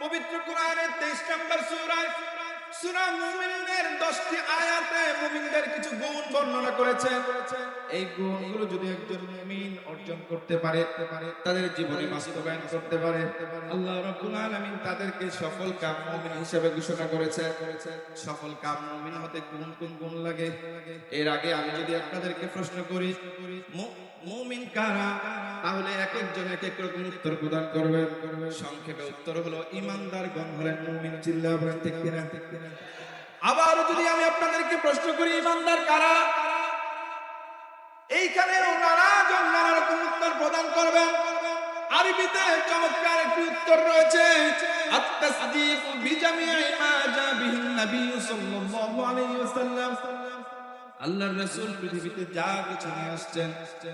পবিত্র কোরআনের 23 নম্বর সূরায় সূরা মুমিনের 10টি আয়াতে মুমিনদের কিছু গুণ বর্ণনা করেছে। এই গুণগুলো যদি একজন মুমিন অর্জন করতে পারে, তাদের জীবনে বাস্তবায়ন করতে পারে। আল্লাহ রাব্বুল আলামিন তাদেরকে সফল হিসেবে ঘোষণা করেছে। সফল হতে কোন কোন গুণ লাগে? এর আগে আমি যদি আপনাদেরকে প্রশ্ন করি মুমিন কারা? তাহলে এক একজন এক এক রকম উত্তর প্রদান করবেন। সংক্ষেপে উত্তর হলো, ইমানদার গণ হলেন মুমিন চিল্লা ঠিক কিনা? আবার যদি আমি আপনাদেরকে প্রশ্ন করি, ইমানদার কারা? এইখানে জন নানা রকম উত্তর প্রদান করবেন। আরবিতে চমৎকার একটি উত্তর রয়েছে আত-তাসদীক পৃথিবীতে যা কিছু নিয়ে আসছেন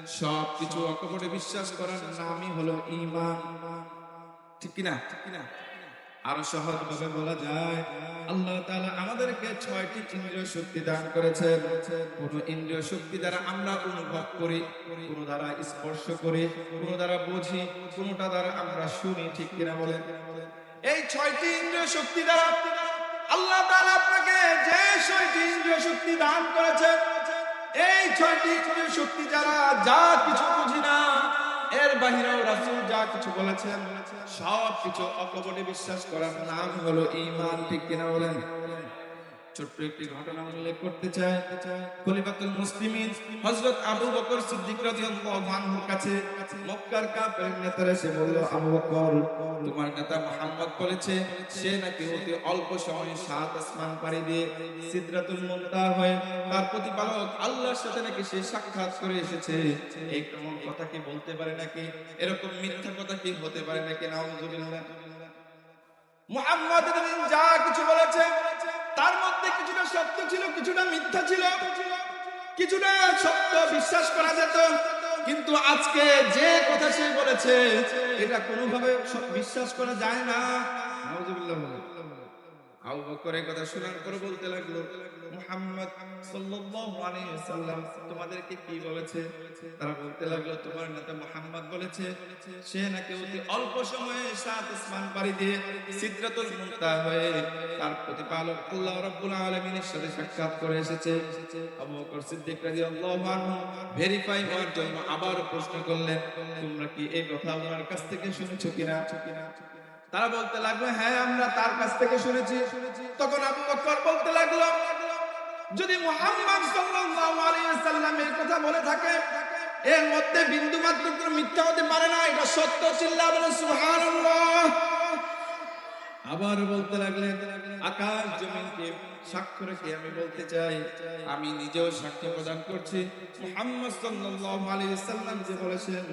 সব কিছু অকপটে বিশ্বাস করার নামই হলো ঈমান। ঠিক কি না ঠিক না আরও সহজ ভাবে বলা যায়, আল্লাহ তাআলা আমাদেরকে ছয়টি ইন্দ্রিয় শক্তি দান করেছেন। কোন ইন্দ্রিয় শক্তি দ্বারা আমরা অনুভব করি, কোন দ্বারা স্পর্শ করি, কোন দ্বারা বুঝি, কোনটা দ্বারা আমরা শুনি, ঠিক কিনা বলেন? এই ছয়টি ইন্দ্রিয় শক্তি দ্বারা আল্লাহ তাআলা আপনাকে যে ছয়টি ইন্দ্রিয় শক্তি দান করেছেন, এই ছয়টি ইন্দ্রিয় শক্তি যারা যা কিছু বুঝি না বাহিরেও রাসূল যা কিছু বলেছেন সব কিছু অকপটে বিশ্বাস করার নাম হলো ঈমান, ঠিক কিনা বলেন? ছোট্ট একটি ঘটনা উল্লেখ করতে চাই। খলিফাতুল মুসলিমিন হযরত আবু বকর সিদ্দিক রাদিয়াল্লাহু আনহুর কাছে মক্কার কাফের নেতারা এসে বলল, আবু বকর, তোমার নেতা মুহাম্মদ বলেছে, সে নাকি অতি অল্প সময়ে সাত আসমান পাড়ি দিয়ে সিদরাতুল মুনতাহা হয়ে তার প্রতিপালক আল্লাহর সাথে নাকি সে সাক্ষাৎ করে এসেছে। এই কেমন কথা কি বলতে পারে নাকি? এরকম মিথ্যা কথা কি হতে পারে নাকি? নাউজুবিল্লাহ। মুহাম্মদ যা কিছু বলেছে তার মধ্যে কিছুটা সত্য ছিল, কিছুটা মিথ্যা ছিল, কিছুটা সত্য বিশ্বাস করা যেত কিন্তু আজকে যে কথা সে বলেছে, এটা কোনোভাবে বিশ্বাস করা যায় না। আবু বকর এই কথা শোনার পর বলতে লাগল, মুহাম্মদ সাল্লাল্লাহু আলাইহি তোমাদেরকে কি বলেছে? তারা বলতে লাগল, তোমার নেতা মুহাম্মদ বলেছে, সে নাকি অতি অল্প সময়ে সাত দিয়ে সিদরাতুল হয়ে তার প্রতিপালক আল্লাহ রাব্বুল আলামিনের সাথে সাক্ষাৎ করে এসেছে। আবু বকর সিদ্দিক রাদিয়াল্লাহু আনহু ভেরিফাই হওয়ার জন্য আবার প্রশ্ন করলেন, তোমরা কি এই কথা ওনার কাছ থেকে শুনেছো কিনা? তারা বলতে লাগল হ্যাঁ আমরা তার কাছ থেকে শুনেছি। তখন আবু বকর বলতে লাগল, যদি মুহাম্মদ সাল্লাল্লাহু আলাইহি ওয়াসাল্লাম এই কথা বলে থাকে, এর মধ্যে বিন্দু মাত্র কোনো মিথ্যা হতে পারে না। এটা সত্য চিল্লা বলে সুবহানাল্লাহ। আবার বলতে লাগলেন, আকাশ জমিনকে সাক্ষ্য রেখে আমি বলতে চাই, আমি নিজেও সাক্ষ্য প্রদান করছি। মুহাম্মদ যে বলেছেন,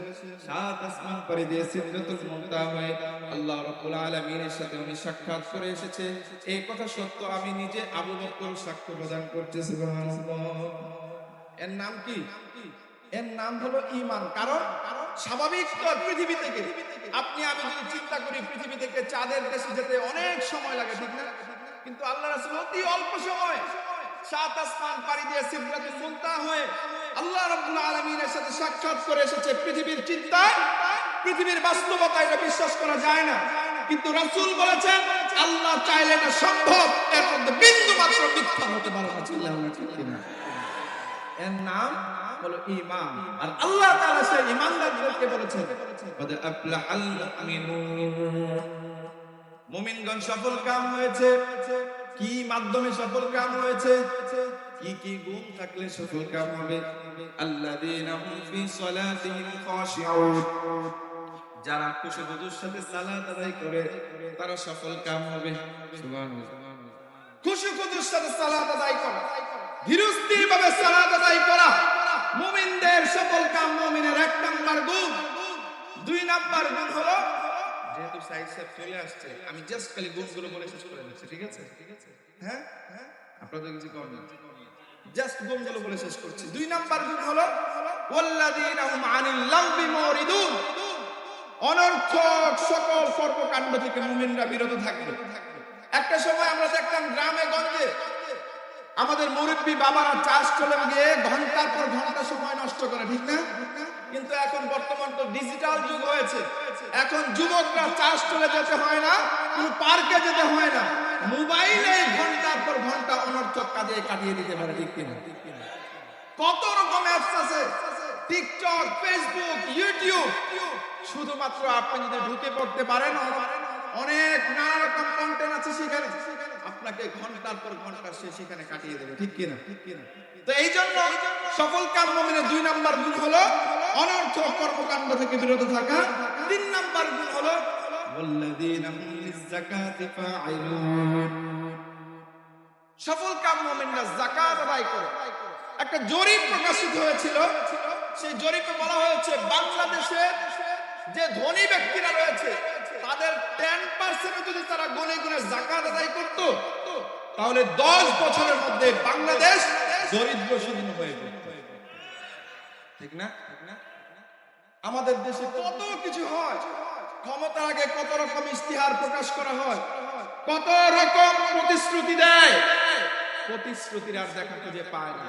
সাত আসমান পাড়ি দিয়ে সিদরাতুল মুনতাহা হয়ে আল্লাহ রাব্বুল আলামিনের সাথে উনি সাক্ষাৎ করে এসেছে। এই কথা সত্য, আমি নিজে আবু বকর সাক্ষ্য প্রদান করছি, সুবহানাল্লাহ। এর নাম কি? এর নাম হলো ইমান কারণ স্বাভাবিক তো পৃথিবী থেকে। আপনি, আমি যদি চিন্তা করি পৃথিবী থেকে চাঁদের দেশে যেতে অনেক সময় লাগে, ঠিক না? কিন্তু আল্লাহ রাসূল অতি অল্প সময় সাত আসমান পাড়ি দিয়ে সিদরাতুল মুনতাহা হয়ে আল্লাহ রাব্বুল আলামিনের সাথে সাক্ষাৎ করে এসেছে। পৃথিবীর চিন্তায় পৃথিবীর বাস্তবতা এটা বিশ্বাস করা যায় না। কিন্তু রাসূল বলেছেন, আল্লাহ চাইলে এটা সম্ভব। এর মধ্যে বিন্দু মাত্র মিথ্যা হতে পারে না এর নাম হলো ঈমান। আর আল্লাহ তাআলা সেই ঈমানদারদেরকে বলেছেন, কদ আফলাহাল মুমিনুন মুমিনগণ সফল কাম হয়েছে। কি মাধ্যমে সফল কাম হয়েছে? কি কি গুণ থাকলে সফল কাম হবে? আল্লাযীনা হুম ফি সালাতিহিম খাশিউন। যারা সাথে সালাত আদায় করে তারা সফল কাম হবে। খুশুগুদুর সাথে সালাত আদায় করা। ধীরস্থির ভাবে সালাত আদায় করা। নাম্বার গুণ হলো যেহেতু সাইড সাহেব চলে আসছে আমি জাস্ট খালি গুণগুলো বলে শেষ করে দিচ্ছি ঠিক আছে? ঠিক আছে হ্যাঁ? হ্যাঁ আপনাদের কিছু না জাস্ট গুণগুলো বলে শেষ করছি। দুই নাম্বার গুণ হলো ওয়াল্লাযীনা হুম আনিল লাগবি মুরিদুন। অনর্থক সকল কর্মকাণ্ড থেকে মুমিনরা বিরত থাকবে। একটা সময় আমরা দেখতাম গ্রামে গঞ্জে আমাদের মুরব্বী বাবারা চার্জ চলে গিয়ে ঘণ্টার পর ঘণ্টা সময় নষ্ট করে, ঠিক না? কিন্তু এখন বর্তমান তো ডিজিটাল যুগ হয়েছে। এখন যুবকরা চার্জ চলে যেতে হয় না, কোনো পার্কে যেতে হয় না। মোবাইলে ঘণ্টার পর ঘণ্টা অনর্থক কাজে কাটিয়ে দিতে পারে, ঠিক কিনা? কত রকম অ্যাপস আছে। টিকটক ফেসবুক ইউটিউব শুধুমাত্র আপনি যদি ঢুকে পড়তে পারেন, অনেক নানা রকম কন্টেন্ট আছে সেখানে। আপনাকে ঘণ্টার পর ঘণ্টা সে সেখানে কাটিয়ে দেবে। ঠিক কিনা? ঠিক কিনা? তো এই জন্য সকল কর্মগুণের দুই নাম্বার গুণ হলো অনর্থ কর্মকাণ্ড থেকে বিরত থাকা। তিন নাম্বার গুণ হলো তাদের পার্সেন্ট যদি তারা গুনে গুনে জাকাত আদায় করত, তাহলে দশ বছরের মধ্যে বাংলাদেশ দরিদ্র শূন্য হয়ে যেত। ঠিক না? আমাদের দেশে কত কিছু হয়, ক্ষমতার আগে কত রকম ইস্তিহার প্রকাশ করা হয়, কত রকম প্রতিশ্রুতি দেয়, প্রতিশ্রুতির আর দেখা খুঁজে পায় না।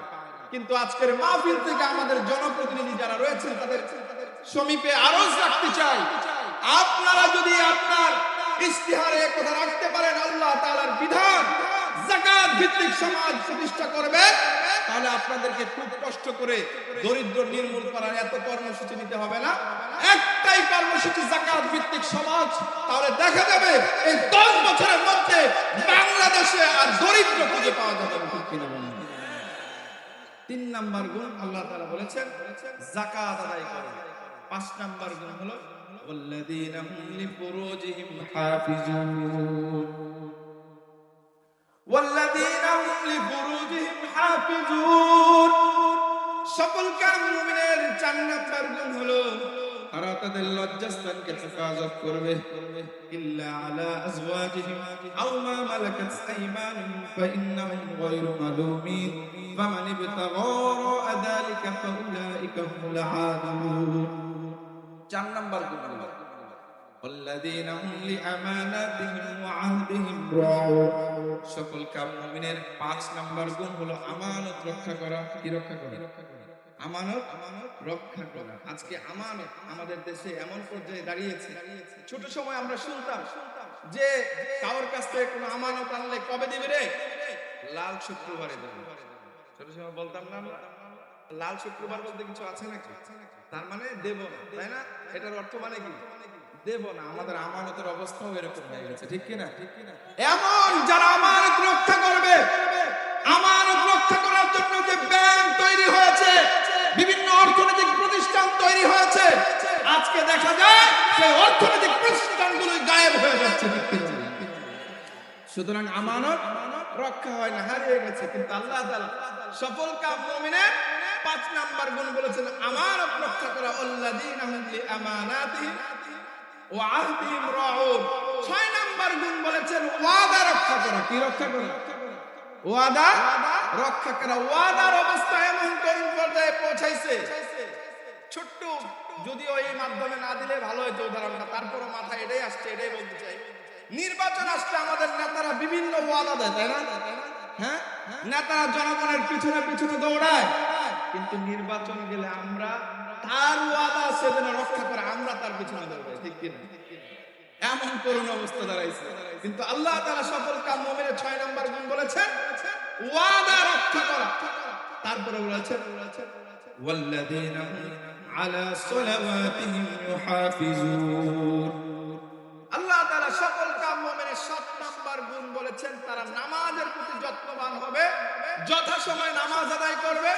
কিন্তু আজকের মাহফিল থেকে আমাদের জনপ্রতিনিধি যারা রয়েছে তাদের সমীপে আরও রাখতে চাই। আপনারা যদি আপনার ইস্তিহারে কথা রাখতে পারেন, আল্লাহ তাআলার বিধান। জাকাত ভিত্তিক সমাজ প্রতিষ্ঠা করবে। তাহলে আপনাদেরকে খুব কষ্ট করে দরিদ্র নির্মূল করার এত কর্মসূচি নিতে হবে না। একটাই কর্মসূচি জাকাত ভিত্তিক সমাজ, তাহলে দেখা যাবে এই দশ বছরের মধ্যে বাংলাদেশে আর দরিদ্র খুঁজে পাওয়া যাবে না? তিন নাম্বার গুণ আল্লাহ তাআলা বলেছেন, যাকাত আদায় করে। পাঁচ নাম্বার গুণ হলো والذين هم لفروجهم حافظون والذين هم لفروجهم حافظون সকল কাম মুমিনের চার নাম্বার গুণ হলো তারা তাদের লজ্জাস্থানকে হেফাজত করবে ইল্লা আলা আজওয়াজিহিম আও মা মালাকাত আইমানুহুম ফাইন্নাহুম গায়রু মালুমিন ফামান ইবতাগা ওয়ারা যালিকা ফাউলাইকা হুমুল আদুন চার নাম্বার গুণ হলো والذين هم لأماناتهم وعهدهم راعون সকল কাম মুমিনের পাঁচ নাম্বার গুণ হলো আমানত রক্ষা করা কি রক্ষা করা আমানত আমানত রক্ষা করা আজকে আমানত আমাদের দেশে এমন পর্যায়ে দাঁড়িয়েছে ছোট সময় আমরা শুনতাম যে কারোর কাছ থেকে কোনো আমানত আনলে কবে দিবে রে লাল শুক্রবারে দেবে ছোট সময় বলতাম না আমরা লাল শুক্রবার বলতে কিছু আছে নাকি? তার মানে দেব না, তাই না? এটার অর্থ মানে কি? দেব না, আমাদের আমানতের অবস্থাও এরকম হয়ে গেছে, ঠিক কিনা? ঠিক কিনা এমন যারা আমানত রক্ষা করবে, আমানত রক্ষা করার জন্য যে ব্যাংক তৈরি হয়েছে, বিভিন্ন অর্থনৈতিক প্রতিষ্ঠান তৈরি হয়েছে, আজকে দেখা যায় সেই অর্থনৈতিক প্রতিষ্ঠানগুলো গায়েব হয়ে যাচ্ছে, ঠিক কিনা? সুতরাং আমানত রক্ষা হয় না, হারিয়ে গেছে। কিন্তু আল্লাহ সফল কাম পাঁচ নাম্বার গুণ বলেছেন, আমানত রক্ষা করা আল্লাযীনা হুম ছয় নাম্বার গুণ বলেছেন, ওয়াদা রক্ষা করা। কি রক্ষা ওয়াদা রক্ষা করা। ওয়াদার অবস্থা ছোট্ট, যদিও এই মাধ্যমে না দিলে ভালো হতো উদাহরণটা, তারপরও এটাই আসছে, এটাই বলতে চাই। নির্বাচন আসলে আমাদের নেতারা বিভিন্ন ওয়াদা দেয় তাই না হ্যাঁ নেতারা জনগণের পিছনে পিছনে দৌড়ায় কিন্তু নির্বাচন গেলে আমরা তার ওয়াদা সেদিন রক্ষা করে আমরা তার পিছনে দৌড়াই ঠিক কিনা এমন করুণ অবস্থা দাঁড়াইছে কিন্তু আল্লাহ তাআলা সকল কাম মুমিনের ছয় নাম্বার গুণ বলেছেন ওয়াদা রক্ষা করা তারপরে বলেছেন والذين هم على صلواتهم يحافظون নাম্বার গুণ বলেছেন, তারা নামাজের প্রতি যত্নবান হবে, যথাসময় নামাজ আদায় করবে,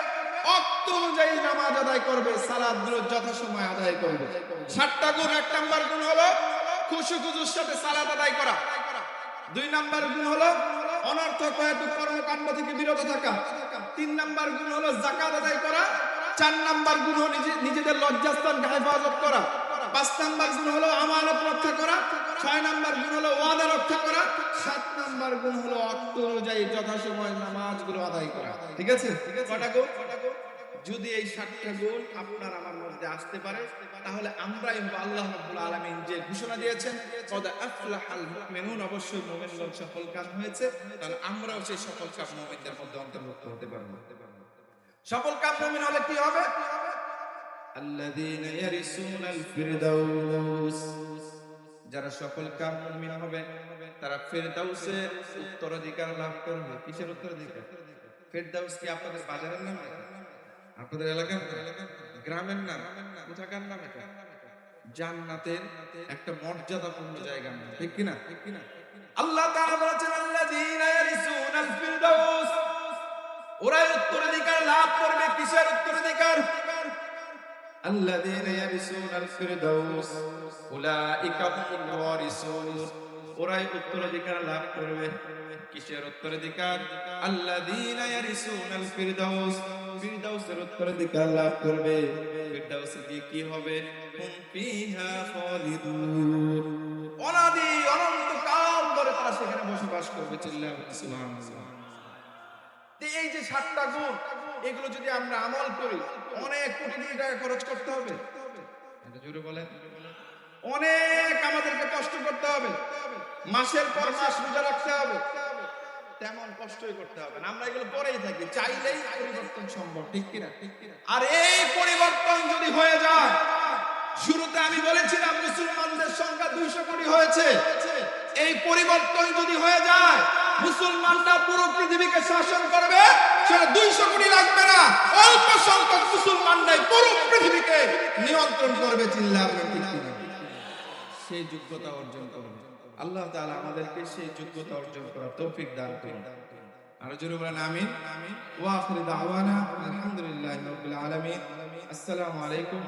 অক্ত অনুযায়ী নামাজ আদায় করবে, সালাদ যথাসময় আদায় করবে। সাতটা গুণ, এক নাম্বার গুণ হলো খুশু খুশুর সাথে সালাদ আদায় করা। দুই নাম্বার গুণ হলো অনর্থক হেতু কর্মকাণ্ড থেকে বিরত থাকা। তিন নাম্বার গুণ হলো জাকাত আদায় করা। চার নাম্বার গুণ হলো নিজে- নিজেদের লজ্জাস্থানকে হেফাজত করা। পাঁচ নাম্বার গুণ হলো আমানত রক্ষা করা। ছয় নাম্বার গুণ হলো ওয়াদা রক্ষা করা। গুণ হলো অক্ত অনুযায়ী যথাসময় আদায় করা। ঠিক আছে? কটা গো যদি এই সাতটা গুণ আপনার আমার মধ্যে আসতে পারে, তাহলে আল্লাহ রাব্বুল আলামিন যে ঘোষণা দিয়েছেন আফলাহাল মুমিনুন, অবশ্যই মুমিনগণ সফল কাম হয়েছে, তাহলে আমরাও সেই সফল মুমিনদের মধ্যে অন্তর্ভুক্ত হতে পারব। সফল মুমিন হলে কি হবে? আল্লাযীনা ইয়ারিসুনাল ফিরদাউস, যারা সফল কাম মুমিন হবে তারা ফেরদাউসে উত্তরাধিকার লাভ করবে। কিসের উত্তরাধিকার? ফেরদাউস কি আপনাদের বাজারের নাম আপনাদের এলাকার গ্রামের নাম। কোথাকার নাম এটা? জান্নাতের একটা মর্যাদাপূর্ণ জায়গা নাম। ঠিক কিনা? ঠিক কিনা আল্লাহ তাআলা বলেছেন, আল্লাযীনা ইয়ারিসুনাল ফিরদাউস। ওরা উত্তরাধিকার লাভ করবে। কিসের উত্তরাধিকার? আল্লাযীনা ইয়ারিসুনাল ফিরদাউস। উলাইকা হুমুল ওয়ারিসুন। ওরাই উত্তরাধিকার লাভ করবে। কিসের উত্তরাধিকার? ফিরদাউস। ফিরদাউসের উত্তরাধিকার লাভ করবে। ফিরদাউসে গিয়ে কি হবে? বসবাস করবে। এই যে সাতটা এগুলো যদি আমরা আমল করি, অনেক কোটি কোটি টাকা খরচ করতে হবে। জোরে অনেক আমাদেরকে কষ্ট মাসের পর মাস রোজা রাখতে হবে। তেমন কষ্টই করতে হবে না। আমরা এগুলো পরেই থাকি। চাইলেই পরিবর্তন সম্ভব, ঠিক কিনা? আর এই পরিবর্তন যদি হয়ে যায়, শুরুতে আমি বলেছিলাম মুসলমানদের সংখ্যা দুইশো কোটি হয়েছে। এই পরিবর্তন যদি হয়ে যায়, মুসলমানরা পুরো পৃথিবীকে শাসন করবে, সেটা দুইশো কোটি লাগবে না। অল্প সংখ্যক মুসলমানরাই পুরো পৃথিবীকে নিয়ন্ত্রণ করবে চিল্লা সেই যোগ্যতা অর্জন করবে। আল্লাহ তাআলা আমাদেরকে সেই যোগ্যতা অর্জন করার তৌফিক দান করুন। আর জোরে বলেন, আমিন। ওয়া আখির দাওয়ানা আলহামদুলিল্লাহি রাব্বিল আলামিন। আসসালামু আলাইকুম।